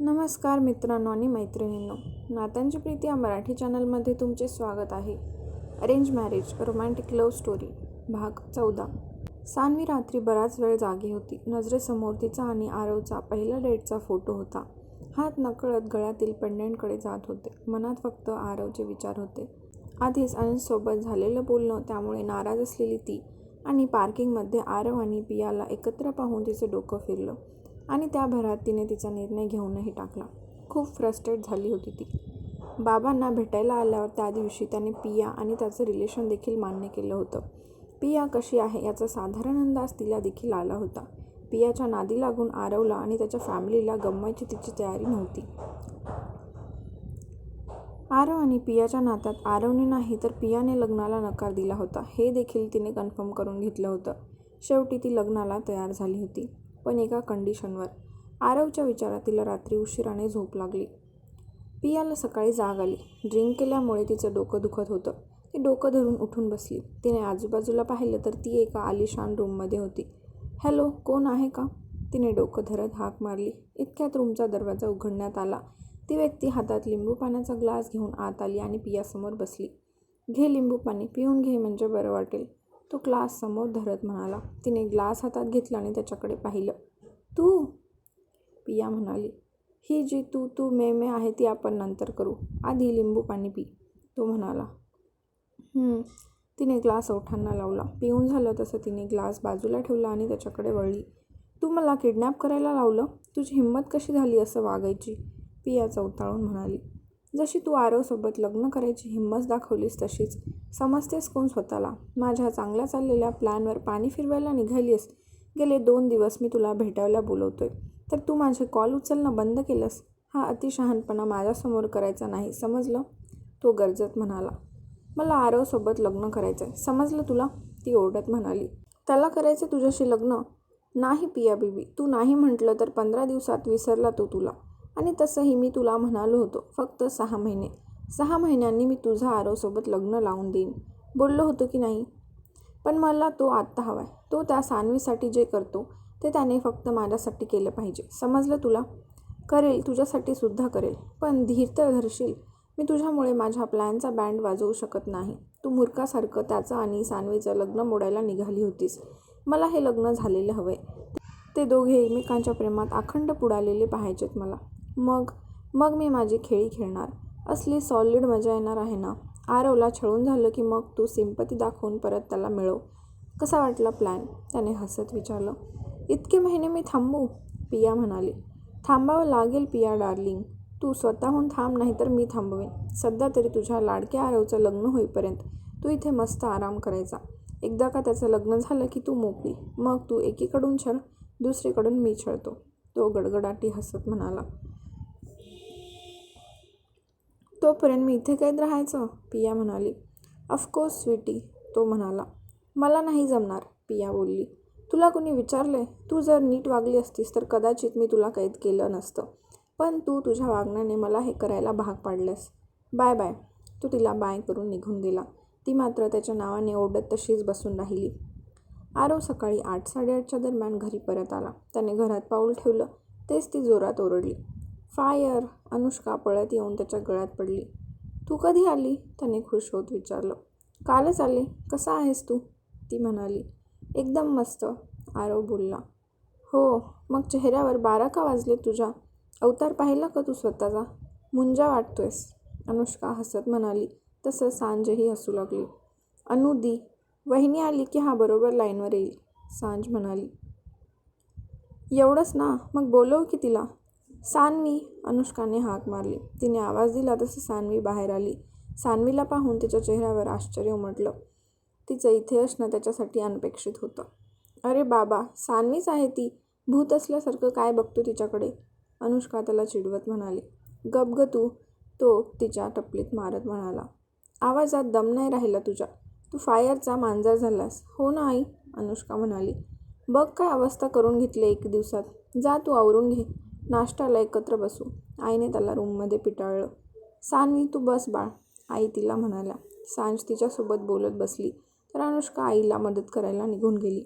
नमस्कार मित्रांनो आणि मैत्रिणींनो. नात्यांची प्रीती या मराठी चॅनलमध्ये तुमचे स्वागत आहे. Arrange marriage romantic love story भाग चौदा. सानवी रात्री बराच वेळ जागी होती. नजरेसमोर तिचा आणि आरवचा पहिल्या डेटचा फोटो होता. हात नकळत गळ्यातील पेंडेंटकडे जात होते. मनात फक्त आरवचे विचार होते. आधीच अनिलसोबत झालेलं बोलणं त्यामुळे नाराज असलेली ती आणि पार्किंगमध्ये आरव आणि पियाला एकत्र पाहून तिचं डोकं फिरलं. आणि त्या भरात तिने तिचा निर्णय घेऊनही टाकला. खूप फ्रस्ट्रेट झाली होती ती. बाबांना भेटायला आल्यावर त्या दिवशी त्याने पिया आणि त्याचं रिलेशन देखील मान्य केलं होतं. पिया कशी आहे याचा साधारण अंदाज तिला देखील आला होता. पियाच्या नादी लागून आरवला आणि त्याच्या फॅमिलीला गमवायची तिची तयारी नव्हती. आरव आणि पियाच्या नात्यात आरवने नाही तर पियाने लग्नाला नकार दिला होता. हे देखील तिने कन्फर्म करून घेतलं होतं. शेवटी ती लग्नाला तयार झाली होती. पण एका कंडिशनवर. आरवच्या विचारात तिला रात्री उशिराने झोप लागली. पियाला सकाळी जाग आली. ड्रिंक केल्यामुळे तिचं डोकं दुखत होतं. ती डोकं धरून उठून बसली. तिने आजूबाजूला पाहिलं तर ती एका आलिशान रूममध्ये होती. हॅलो कोण आहे का? तिने डोकं धरत हाक मारली. इतक्यात रूमचा दरवाजा उघडण्यात आला. ती व्यक्ती हातात लिंबू पाण्याचा ग्लास घेऊन आत आली आणि पियासमोर बसली. घे लिंबू पाणी पिऊन घे म्हणजे बरं वाटेल. तो ग्लास समोर धरत म्हणाला. तिने ग्लास हातात घेतला आणि त्याच्याकडे पाहिलं. तू? पिया म्हणाली. ही जी तू तू मे मे आहे ती आपण नंतर करू. आधी लिंबू पाणी पी. तो म्हणाला. तिने ग्लास ओठांना लावला. पिऊन झालं तसं तिने ग्लास बाजूला ठेवला आणि त्याच्याकडे वळली. तू मला किडनॅप करायला लावलं? तुझी हिंमत कशी झाली असं वागायची? पिया चौताळून म्हणाली. जशी तू आरवसोबत लग्न करायची हिंमत दाखवलीस तशीच. समजतेस कोण स्वतःला. माझ्या चांगल्या चाललेल्या प्लॅनवर पाणी फिरवायला निघालीस गेले दोन दिवस मी तुला भेटायला बोलवतोय. तर तू माझे कॉल उचलणं बंद केलंस? हा अतिशहानपणा माझ्यासमोर करायचा नाही समजलं? तो गरजत म्हणाला. मला आरवसोबत लग्न करायचं आहे समजलं तुला? ती ओरडत म्हणाली. त्याला करायचं तुझ्याशी लग्न? नाही पिया बीबी. तू नाही म्हटलं तर पंधरा दिवसात विसरला तो तुला. आणि तसंही मी तुला म्हणालो होतो फक्त सहा महिने. सहा महिन्यांनी मी तुझा आरोसोबत लग्न लावून देईन. बोललो होतो की नाही? पण मला तो आत्ता हवा आहे तो त्या सानवीसाठी जे करतो ते त्याने फक्त माझ्यासाठी केलं पाहिजे. समजलं तुला? करेल. तुझ्यासाठी सुद्धा करेल. पण धीर तर धरशील. मी तुझ्यामुळे माझ्या प्लॅनचा बँड वाजवू शकत नाही. तू मूर्खासारखं त्याचं आणि सानवीचं लग्न मोडायला निघाली होतीस. मला हे लग्न झालेलं हवं आहे ते दोघे एकमेकांच्या प्रेमात अखंड पुडालेले पाहायचेत मला. मग मग मी माझी खेळी खेळणार. असली सॉलिड मजा येणार आहे ना? आरवला छळून झालं की मग तू सिंपती दाखवून परत त्याला मिळव. कसा वाटला प्लॅन त्याने हसत विचारलं. इतके महिने मी थांबू? पिया म्हणाली. थांबावं लागेल पिया डार्लिंग तू स्वतःहून थांब नाही तर मी थांबवेन. सध्या तरी तुझ्या लाडक्या आरवचं लग्न होईपर्यंत तू इथे मस्त आराम करायचा. एकदा का त्याचं लग्न झालं की तू मोकळी. मग तू एकीकडून छळ दुसरीकडून मी छळतो. तो गडगडाटी हसत म्हणाला. तोपर्यंत मी इथे कैद राहायचं? पिया म्हणाली. ऑफकोर्स स्वीटी तो म्हणाला. मला नाही जमणार पिया बोलली. तुला कोणी विचारले तू जर नीट वागली असतीस तर कदाचित मी तुला कैद केलं नसतं. पण तू तुझ्या वागण्याने मला हे करायला भाग पाडलंस बाय बाय. तू तिला बाय करून निघून गेला. ती मात्र त्याच्या नावाने ओढत तशीच बसून राहिली. आरव सकाळी आठ साडेआठच्या दरम्यान घरी परत आला. त्याने घरात पाऊल ठेवलं. तेच ती जोरात ओरडली. फायर. अनुष्का पळत येऊन त्याच्या गळ्यात पडली. तू कधी आली? त्याने खुश होत विचारलं. कालच आले. कसा आहेस तू? ती म्हणाली. एकदम मस्त आरव बोलला. हो मग चेहऱ्यावर बारा का वाजले तुझ्या? अवतार पाहिला का तू स्वतःचा? मुंजा वाटतोयस. अनुष्का हसत म्हणाली. तसं सांजही हसू लागली. अनुदी वहिनी आली की हा बरोबर लाईनवर येईल सांज म्हणाली. एवढंच ना मग बोलव की तिला. सान्वी अनुष्काने हाक मारली. तिने आवाज दिला तसं सान्वी बाहेर आली. सान्वीला पाहून तिच्या चेहऱ्यावर आश्चर्य उमटलं. तिचं इथे असणं त्याच्यासाठी अनपेक्षित होतं. अरे बाबा सान्वीच आहे ती. भूत असल्यासारखं काय बघतो तिच्याकडे? अनुष्का त्याला चिडवत म्हणाली. गप ग तू. तो तिच्या टपलीत मारत म्हणाला. आवाजात दम नाही राहिला तुझ्या तू फायरचा मांजर झालास. हो ना आई अनुष्का म्हणाली. बघ काय अवस्था करून घेतली एक दिवसात. जा तू आवरून घे. नाश्त्याला एकत्र बसू. आईने त्याला रूममध्ये पिटाळलं. सानवी तू बस बाळ. आई तिला म्हणाल्या. सांज तिच्यासोबत बोलत बसली. तर अनुष्का आईला मदत करायला निघून गेली.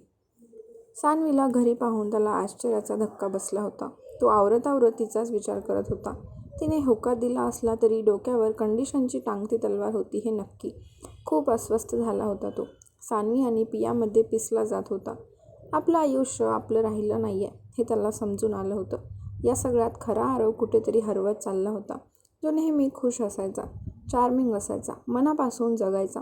सानवीला घरी पाहून त्याला आश्चर्याचा धक्का बसला होता. तो आवरत आवरत तिचाच विचार करत होता. तिने होकार दिला असला तरी डोक्यावर कंडिशनची टांगती तलवार होती हे नक्की. खूप अस्वस्थ झाला होता तो. सानवी आणि पियामध्ये पिसला जात होता. आपलं आयुष्य आपलं राहिलं नाही आहे हे त्याला समजून आलं होतं. या सगळ्यात खरा आरव कुठेतरी हरवत चालला होता. जो नेहमी खुश असायचा चार्मिंग असायचा मनापासून जगायचा.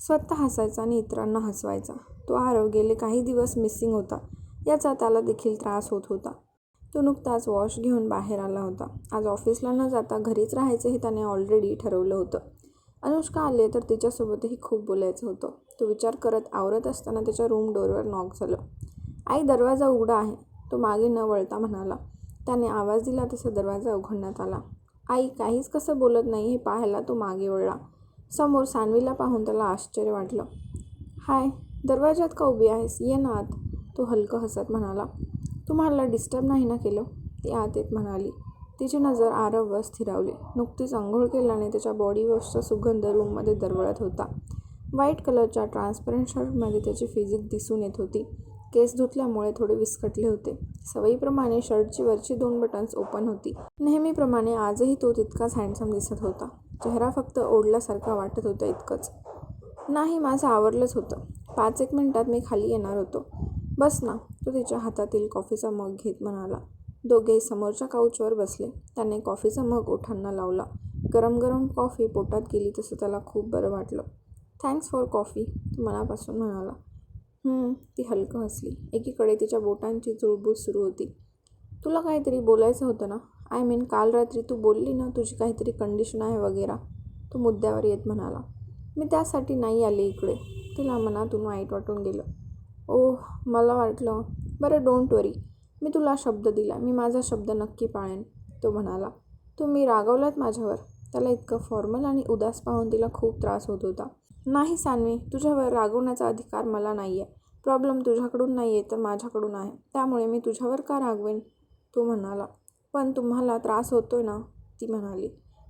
स्वतः हसायचा आणि इतरांना हसवायचा. तो आरव गेले काही दिवस मिसिंग होता. याचा त्याला देखील त्रास होत होता. तो नुकताच वॉश घेऊन बाहेर आला होता. आज ऑफिसला न जाता घरीच राहायचं हे त्याने ऑलरेडी ठरवलं होतं. अनुष्का आले तर तिच्यासोबतही खूप बोलायचं होतं. तो विचार करत आवरत असताना त्याच्या रूम डोरवर नॉक झालं. आई दरवाजा उघडा आहे. तो मागे न वळता म्हणाला त्याने आवाज दिला तसा दरवाजा उघडण्यात आला. आई काहीच कसं बोलत नाही हे पाहायला तो मागे वळला. समोर सानवीला पाहून त्याला आश्चर्य वाटलं. हाय दरवाजात का उभी आहेस? ये ना आत. तो हलकं हसत म्हणाला. तुम्हाला डिस्टर्ब नाही ना केलं? ती आत येत म्हणाली. तिची नजर आरववर स्थिरावली. नुकतीच आंघोळ केल्याने त्याच्या बॉडीवॉशचा सुगंध रूममध्ये दरवळत होता. व्हाईट कलरच्या ट्रान्सपरंट शर्टमध्ये त्याची फिजिक दिसून येत होती. केस धुतल्यामुळे थोडे विस्कटले होते. सवयीप्रमाणे शर्टची वरची दोन बटन्स ओपन होती. नेहमीप्रमाणे आजही तो तितकाच हँडसम दिसत होता. चेहरा फक्त ओढल्यासारखा वाटत होता इतकंच. नाही माझं आवरलंच होतं. पाच एक मिनिटात मी खाली येणार होतो. बस ना तो तिच्या हातातील कॉफीचा मग घेत म्हणाला. दोघे समोरच्या काउचवर बसले. त्याने कॉफीचा मग ओठांना लावला. गरम गरम कॉफी पोटात गेली तसं त्याला खूप बरं वाटलं. थँक्स फॉर कॉफी तो मनापासून म्हणाला. ती हलकं हसली. एकीकडे तिच्या बोटांची चुळबुळ सुरू होती. तुला काहीतरी बोलायचं होतं ना? आय मीन काल रात्री तू बोलली ना तुझी काहीतरी कंडिशन आहे वगैरे. तो मुद्द्यावर येत म्हणाला. मी त्यासाठी नाही आले इकडे. तिला मनातून वाईट वाटून गेलं. ओह मला वाटलं. बरं डोंट वरी मी तुला शब्द दिला. मी माझा शब्द नक्की पाळेन तो म्हणाला. तुम्ही रागवलात माझ्यावर? त्याला इतकं फॉर्मल आणि उदास पाहून तिला खूप त्रास होत होता. नाही सानवी तुझ्यावर रागवण्याचा अधिकार मला नाही आहे प्रॉब्लेम तुझ्याकडून नाही आहे तर माझ्याकडून आहे. त्यामुळे मी तुझ्यावर का रागवेन? तो म्हणाला. पण तुम्हाला त्रास होतोय ना? ती म्हणाली.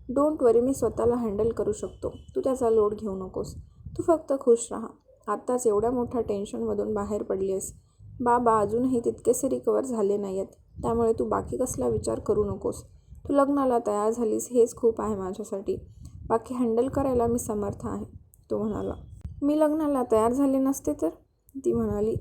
डोंट वरी मी स्वतःला हँडल करू शकतो. तू त्याचा लोड घेऊ नकोस. तू फक्त खुश राहा. आत्ताच एवढ्या मोठ्या टेन्शनमधून बाहेर पडली आहेस बाबा अजूनही तितकेसे रिकवर झाले नाही आहेत त्यामुळे तू बाकी कसला विचार करू नकोस. तू लग्नाला तयार झालीस हेच खूप आहे माझ्यासाठी. बाकी हँडल करायला मी समर्थ आहे. तो म्हणाला मी लग्नाला तयार झाले नसते तर? ती म्हणाली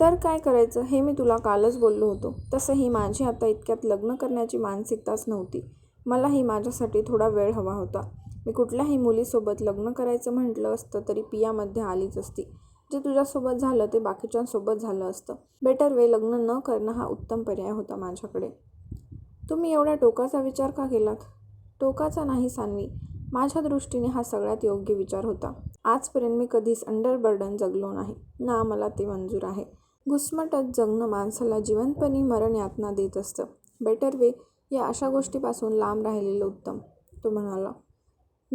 तर काय करायचं? हे मी तुला कालच बोललो होतो. तसंही माझी आता इतक्यात लग्न करण्याची मानसिकताच नव्हती. मलाही माझ्यासाठी थोडा वेळ हवा होता. मी कुठल्याही मुलीसोबत लग्न करायचं म्हटलं असतं तरी पियामध्ये आलीच असती. जे तुझ्यासोबत झालं ते बाकीच्यांसोबत झालं असतं. बेटर वे लग्न न करणं हा उत्तम पर्याय होता माझ्याकडे. तुम्ही एवढ्या टोकाचा विचार का केलात? टोकाचा नाही सान्वी. माझ्या दृष्टीने हा सगळ्यात योग्य विचार होता. आजपर्यंत मी कधीच अंडरबर्डन जगलो नाही. ना मला ते मंजूर आहे. घुसमटत जगणं माणसाला जिवंतपणी मरण यातना देत असतं. बेटर वे या अशा गोष्टीपासून लांब राहिलेलं उत्तम. तो म्हणाला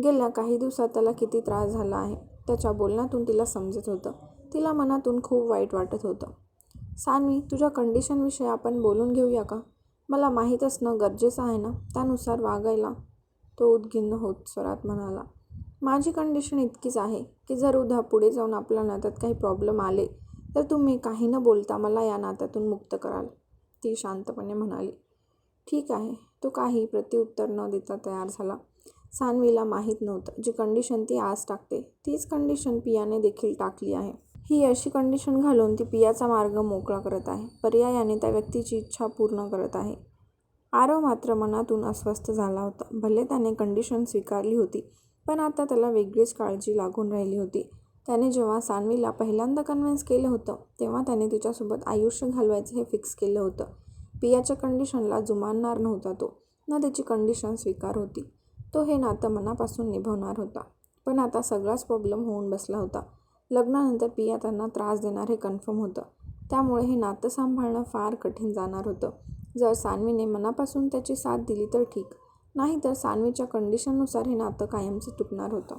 गेल्या काही दिवसात त्याला किती त्रास झाला आहे. त्याच्या बोलण्यातून तिला समजत होतं. तिला मनातून खूप वाईट वाटत होतं. सानवी तुझ्या कंडिशनविषयी आपण बोलून घेऊया का? मला माहीत असणं गरजेचं आहे ना? त्यानुसार वागायला तो उद्गिन्न होत स्वरात म्हणाला माझी कंडिशन इतकीच आहे की जर उद्या पुढे जाऊन आपल्या नात्यात काही प्रॉब्लेम आले तर तुम्ही काही न बोलता मला या नात्यातून मुक्त कराल ती शांतपणे म्हणाली. ठीक आहे. तो काही प्रत्युत्तर न देता तयार झाला. सानवीला माहीत नव्हतं जी कंडिशन ती आज टाकते तीच कंडिशन पियाने देखील टाकली आहे. ही अशी कंडिशन घालून ती पियाचा मार्ग मोकळा करत आहे पर्यायाने त्या व्यक्तीची इच्छा पूर्ण करत आहे. आरव मात्र मनातून अस्वस्थ झाला होता. भले त्याने कंडिशन स्वीकारली होती पण आता त्याला वेगळीच काळजी लागून राहिली होती. त्याने जेव्हा सानवीला पहिल्यांदा कन्व्हिन्स केलं होतं तेव्हा त्याने तिच्यासोबत आयुष्य घालवायचं हे फिक्स केलं होतं. पियाच्या कंडिशनला जुमानणार नव्हता तो ना त्याची कंडिशन स्वीकार होती. तो हे नातं मनापासून निभवणार होता पण आता सगळाच प्रॉब्लेम होऊन बसला होता. लग्नानंतर पिया त्यांना त्रास देणार हे कन्फर्म होतं. त्यामुळे हे नातं सांभाळणं फार कठीण जाणार होतं. जर सानवीने मनापासून त्याची साथ दिली तर ठीक. नाहीतर सानवीच्या कंडिशननुसार हे नातं कायमचं तुटणार होतं.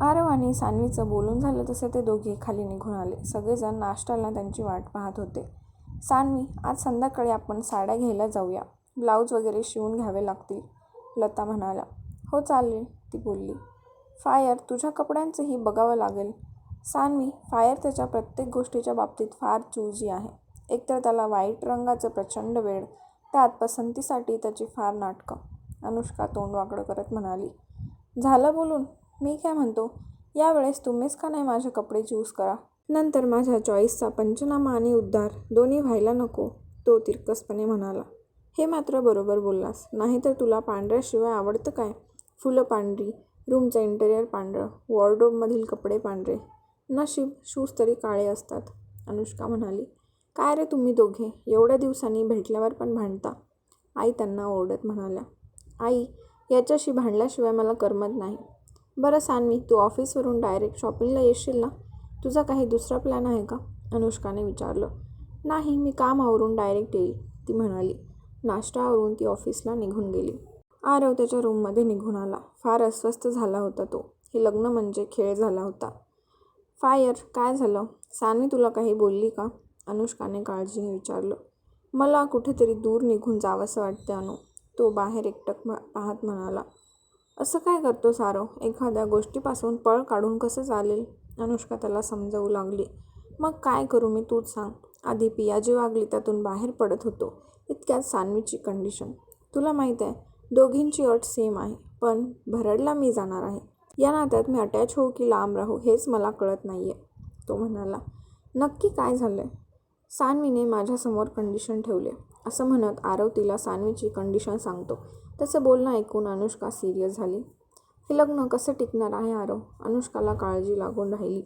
आरव आणि सानवीचं बोलून झालं तसं ते दोघे खाली निघून आले. सगळेजण नाश्त्याला त्यांची वाट पाहत होते. सानवी आज संध्याकाळी आपण साड्या घ्यायला जाऊया. ब्लाऊज वगैरे शिवून घ्यावे लागतील लता म्हणाला हो चालेल ती बोलली. फायर तुझ्या कपड्यांचंही बघावं लागेल. सानवी फायर त्याच्या प्रत्येक गोष्टीच्या बाबतीत फार चूजी आहे. एकतर त्याला वाईट रंगाचं प्रचंड वेड त्यात पसंतीसाठी त्याची फार नाटकं. अनुष्का तोंड वाकडं करत म्हणाली झालं बोलून? मी काय म्हणतो? यावेळेस तुम्हीच का नाही माझे कपडे चूज करा? नंतर माझ्या चॉईसचा पंचनामा आणि उद्धार दोन्ही व्हायला नको तो तिरकसपणे म्हणाला. हे मात्र बरोबर बोललास. नाहीतर तुला पांढऱ्याशिवाय आवडतं काय? फुलं पांढरी रूमचं इंटेरियर पांढरं वॉर्डरोबमधील कपडे पांढरे. नशीब शूज तरी काळे असतात अनुष्का म्हणाली. काय रे तुम्ही दोघे? एवढ्या दिवसांनी भेटल्यावर पण भांडता. आई त्यांना ओरडत म्हणाल्या. आई याच्याशी भांडल्याशिवाय मला करमत नाही. बरं सान्वी तू ऑफिसवरून डायरेक्ट शॉपिंगला येशील ना? तुझा काही दुसरा प्लॅन आहे का? अनुष्काने विचारलं. नाही मी काम आवरून डायरेक्ट येईल ती म्हणाली. नाश्ता आवरून ती ऑफिसला निघून गेली. आरव त्याच्या रूममध्ये निघून आला. फार अस्वस्थ झाला होता तो. हे लग्न म्हणजे खेळ झाला होता. फायर काय झालं? सानवी तुला काही बोलली का? अनुष्काने काळजीने विचारलं. मला कुठेतरी दूर निघून जावंसं वाटतं अनु. तो बाहेर एकटक पाहत म्हणाला. असं काय करतो सारव एखाद्या गोष्टीपासून पळ काढून कसं चालेल? अनुष्का त्याला समजावू लागली. मग काय करू मी तूच सांग. आधी पियाजी वागली त्यातून बाहेर पडत होतो. इतक्यात सान्वीची कंडिशन तुला माहीत आहे दोघींची अट सेम आहे. पण भरडला मी जाणार आहे. या नात्यात मी अटॅच होऊ की लांब राहू हेच मला कळत नाही आहे तो म्हणाला नक्की काय झालं आहे सान्वीने माझ्यासमोर कंडिशन ठेवले. असं म्हणत आरव तिला सान्वीची कंडिशन सांगतो. त्याचं बोलणं ऐकून अनुष्का सिरियस झाली. हे लग्न कसं टिकणार आहे आरव? अनुष्काला काळजी लागून राहिली.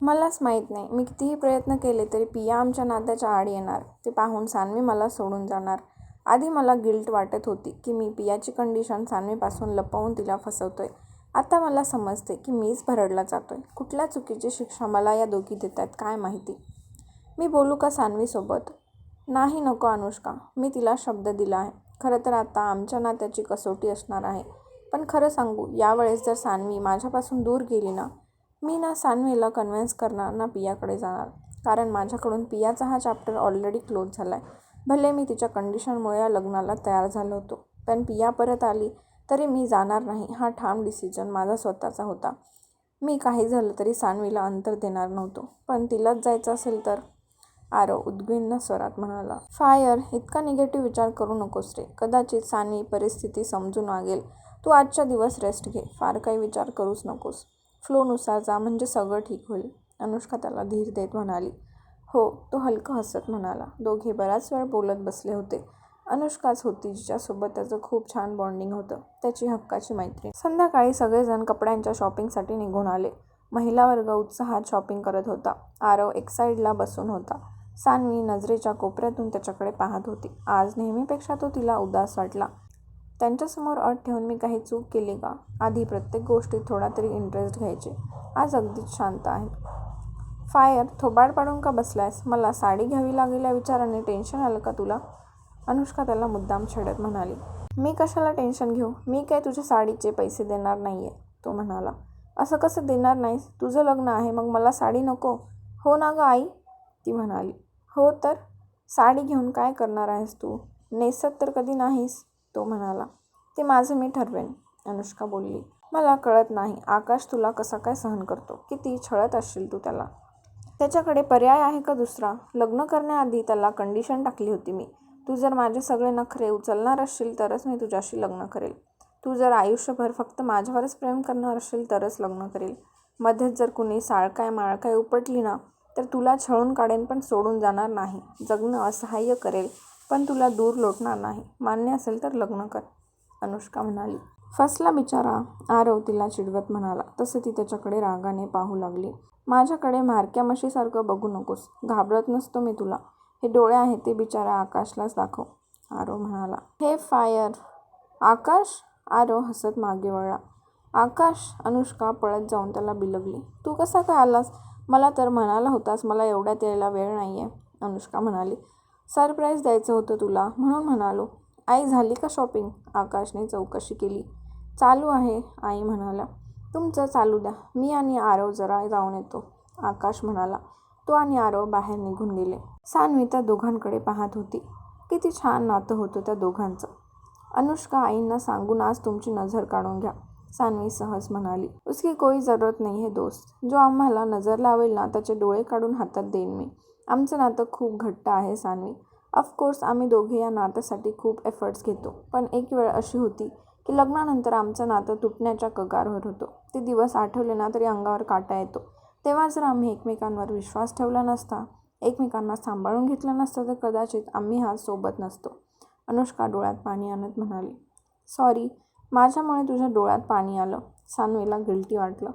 मलाच माहीत नाही. मी कितीही प्रयत्न केले तरी पिया आमच्या नात्याच्या आड येणार. ते पाहून सान्वी मला सोडून जाणार. आधी मला गिल्ट वाटत होती की मी पियाची कंडिशन सान्वीपासून लपवून तिला फसवतोय. आता मला समजते की मीच भरडला जातोय. कुठल्या चुकीची शिक्षा मला या दोघी देत आहेत काय माहिती? मी बोलू का सान्वीसोबत? नाही नको अनुष्का मी तिला शब्द दिला आहे. खरं तर आता आमच्या नात्याची कसोटी असणार आहे. पण खरं सांगू यावेळेस जर सान्वी माझ्यापासून दूर गेली ना मी ना सान्वीला कन्व्हिन्स करणार ना पियाकडे जाणार. कारण माझ्याकडून पियाचा हा चॅप्टर ऑलरेडी क्लोज झाला आहे भले मी तिच्या कंडिशनमुळे या लग्नाला तयार झालो होतो पण पिया परत आली तरी मी जाणार नाही. हा ठाम डिसिजन माझा स्वतःचा होता. मी काही झालं तरी सानवीला अंतर देणार नव्हतो. पण तिलाच जायचं असेल तर? आरव उद्विग्न स्वरात म्हणाला फायर इतका निगेटिव्ह विचार करू नकोस रे. कदाचित सानी परिस्थिती समजून वागेल तू आजच्या दिवस रेस्ट घे. फार काही विचार करूच नकोस. फ्लोनुसार जा म्हणजे सगळं ठीक होईल. अनुष्का त्याला धीर देत म्हणाली. हो तो हलकं हसत म्हणाला. दोघे बराच वेळ बोलत बसले होते. अनुष्काच होती जिच्यासोबत त्याचं खूप छान बॉन्डिंग होतं. त्याची हक्काची मैत्री संध्याकाळी सगळेजण कपड्यांच्या शॉपिंगसाठी निघून आले. महिला वर्ग उत्साहात शॉपिंग करत होता. आरव एक साईडला बसून होता. सानवी नजरेच्या कोपऱ्यातून त्याच्याकडे पाहत होती. आज नेहमीपेक्षा तो तिला उदास वाटला. त्यांच्यासमोर अट ठेवून मी काही चूक केली का? आधी प्रत्येक गोष्टीत थोडा तरी इंटरेस्ट घ्यायचे. आज अगदीच शांत आहे. फायर थोबाड पाडून का बसलायस? मला साडी घ्यावी लागेल या विचाराने टेन्शन आलं का तुला? अनुष्का त्याला मुद्दाम छेडत म्हणाली. मी कशाला टेन्शन घेऊ? मी काय तुझ्या साडीचे पैसे देणार नाही आहे तो म्हणाला. असं कसं देणार नाहीस? तुझं लग्न आहे मग मला साडी नको. हो ना गं आई? ती म्हणाली. हो तर? साडी घेऊन काय करणार आहेस तू? नेसत तर कधी नाहीस तो म्हणाला. ते माझं मी ठरवेन अनुष्का बोलली. मला कळत नाही आकाश तुला कसा काय सहन करतो? किती छळत असशील तू त्याला. त्याच्याकडे पर्याय आहे का दुसरा? लग्न करण्याआधी त्याला कंडिशन टाकली होती मी. तू जर माझे सगळे नखरे उचलणार असशील तरच मी तुझ्याशी लग्न करेल. तू जर आयुष्यभर फक्त माझ्यावरच प्रेम करणार असशील तरच लग्न करेल. मध्येच जर कुणी साळकाय माळकाय उपटली ना तर तुला छळून काढेन पण सोडून जाणार नाही. जगणं असहाय्य करेल पण तुला दूर लोटणार नाही. मान्य असेल तर लग्न कर अनुष्का म्हणाली. फसला बिचारा आरव तिला चिडवत म्हणाला. तसे ती त्याच्याकडे रागाने पाहू लागली. माझ्याकडे म्हारक्या म्हशीसारखं बघू नकोस. घाबरत नसतो मी तुला. हे डोळे आहेत ते बिचारा आकाशलाच दाखव आरव म्हणाला. हे फायर. आकाश? आरव हसत मागे वळला. आकाश? अनुष्का पळत जाऊन त्याला बिलगली. तू कसा काय आलास? मला तर म्हणाला होतास मला एवढ्यात यायला वेळ नाही आहे अनुष्का म्हणाली सरप्राईज द्यायचं होतं तुला म्हणून म्हणालो. आई झाली का शॉपिंग आकाशने चौकशी केली. चालू आहे आई म्हणाला. तुमचं चालू द्या. मी आणि आरव जरा जाऊन येतो. आकाश म्हणाला. तो आणि आरव बाहेर निघून गेले. सान्वी त्या दोघांकडे पाहत होती. किती छान नातं होतं त्या दोघांचं. अनुष्का आईंना सांगून आज तुमची नजर काढून घ्या. सानवी सहज म्हणाली उसकी कोई जरूरत नाही है दोस्त. जो आम्हाला नजर लावेल ना त्याचे डोळे काढून हातात देईन मी. आमचं नातं खूप घट्ट आहे सानवी. ऑफकोर्स आम्ही दोघे या नात्यासाठी खूप एफर्ट्स घेतो. पण एक वेळ अशी होती की लग्नानंतर आमचं नातं तुटण्याच्या कगारवर होतं. ते दिवस आठवले ना तरी अंगावर काटा येतो. तेव्हा जर आम्ही एकमेकांवर विश्वास ठेवला नसता एकमेकांना सांभाळून घेतलं नसतं तर कदाचित आम्ही हा सोबत नसतो. अनुष्का डोळ्यात पाणी आणत म्हणाली सॉरी माझ्यामुळे तुझ्या डोळ्यात पाणी आलं. सानवेला गिल्टी वाटलं.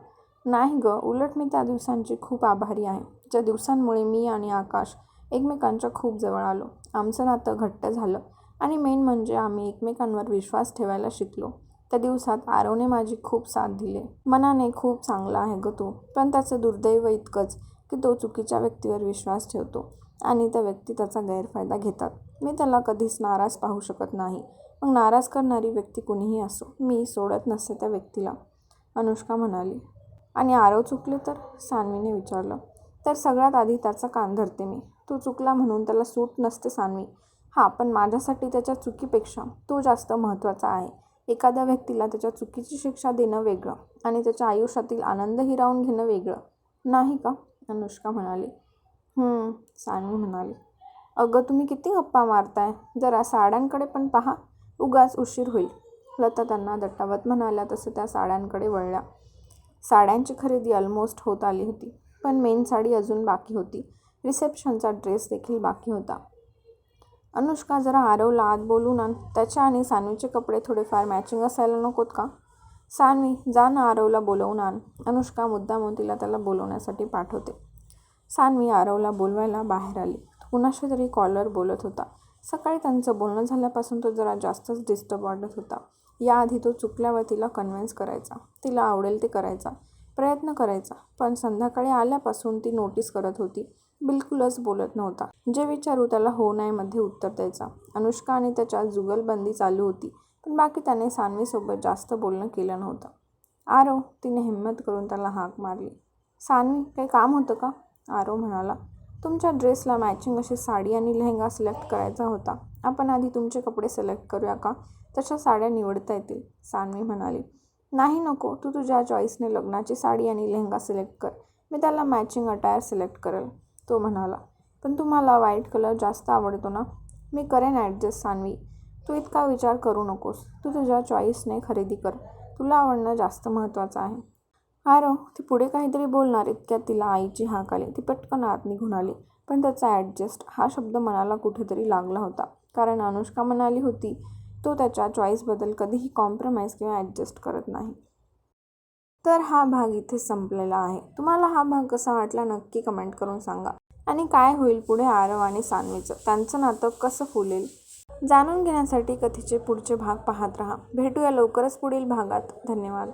नाही ग उलट मी त्या दिवसांची खूप आभारी आहे. ज्या दिवसांमुळे मी आणि आकाश एकमेकांच्या खूप जवळ आलो. आमचं नातं घट्ट झालं आणि मेन म्हणजे आम्ही एकमेकांवर विश्वास ठेवायला शिकलो. त्या दिवसात आरवने माझी खूप साथ दिली. मनाने खूप चांगला आहे ग तो पण त्याचं दुर्दैव इतकंच की तो चुकीच्या व्यक्तीवर विश्वास ठेवतो आणि त्या व्यक्ती त्याचा गैरफायदा घेतात. मी त्याला कधीच नाराज पाहू शकत नाही. मग नाराज करणारी व्यक्ती कुणीही असो मी सोडत नसते त्या व्यक्तीला अनुष्का म्हणाली. आणि आरव चुकले तर? सानवीने विचारलं. तर सगळ्यात आधी त्याचा कान धरते मी. तो चुकला म्हणून त्याला सूट नसते सानवी. हां पण माझ्यासाठी त्याच्या चुकीपेक्षा तो जास्त महत्त्वाचा आहे. एखाद्या व्यक्तीला त्याच्या चुकीची शिक्षा देणं वेगळं आणि त्याच्या आयुष्यातील आनंद हिरावून घेणं वेगळं. नाही का? अनुष्का म्हणाली. सानवी म्हणाली. अगं तुम्ही किती गप्पा मारताय. जरा साड्यांकडे पण पहा. उगाच उशीर होईल. लता त्यांना दट्टावत म्हणाल्या तसं त्या साड्यांकडे वळल्या. साड्यांची खरेदी ऑलमोस्ट होत आली होती पण मेन साडी अजून बाकी होती. रिसेप्शनचा ड्रेस देखील बाकी होता. अनुष्का जरा आरवला आत बोलून आण. त्याच्या आणि सानवीचे कपडे थोडेफार मॅचिंग असायला नकोत का? सानवी जा ना आरवला बोलवून आण. अनुष्का मुद्दामून तिला त्याला बोलवण्यासाठी पाठवते. सानवी आरवला बोलवायला बाहेर आली. कुणाशी तरी कॉलर बोलत होता. सकाळी त्यांचं बोलणं झाल्यापासून तो जरा जास्तच डिस्टर्ब वाटत होता. याआधी तो चुकल्यावर तिला कन्व्हिन्स करायचा. तिला आवडेल ते करायचा. प्रयत्न करायचा. पण संध्याकाळी आल्यापासून ती नोटीस करत होती. बिलकुलच बोलत नव्हता. जे विचारू त्याला हो नाहीमध्ये उत्तर द्यायचा. अनुष्का आणि त्याच्या जुगलबंदी चालू होती. पण बाकी त्याने सानवीसोबत जास्त बोलणं केलं नव्हतं. आरो तिने हिंमत करून त्याला हाक मारली. सानवी काही काम होतं का? आरो म्हणाला. तुमच्या ड्रेसला मॅचिंग अशी साडी आणि लेहंगा सिलेक्ट करायचा होता. आपण आधी तुमचे कपडे सिलेक्ट करूया का? तशा साड्या निवडता येतील सानवी म्हणाली. नाही नको तू तुझ्या चॉईसने लग्नाची साडी आणि लेहंगा सिलेक्ट कर. मी त्याला मॅचिंग अटायर सिलेक्ट करेल तो म्हणाला. पण तुम्हाला व्हाईट कलर जास्त आवडतो ना? मी करेन ॲडजस्ट सानवी. तू इतका विचार करू नकोस. तू तुझ्या चॉईसने खरेदी कर. तुला आवडणं जास्त महत्त्वाचं आहे. आरव ती पुढे काहीतरी बोलणार इतक्यात तिला आईची हाक आली. ती पटकन आत निघून आली. पण त्याचा ॲडजस्ट हा शब्द मनाला कुठेतरी लागला होता. कारण अनुष्का म्हणाली होती तो त्याच्या चॉईसबद्दल कधीही कॉम्प्रोमाइज किंवा ॲडजस्ट करत नाही. तर हा भाग इथे संपलेला आहे. तुम्हाला हा भाग कसा वाटला नक्की कमेंट करून सांगा. आणि काय होईल पुढे आरव आणि सानवीचं? त्यांचं नातं कसं फुलेल? जाणून घेण्यासाठी कथेचे पुढचे भाग पाहत राहा. भेटूया लवकरच पुढील भागात. धन्यवाद.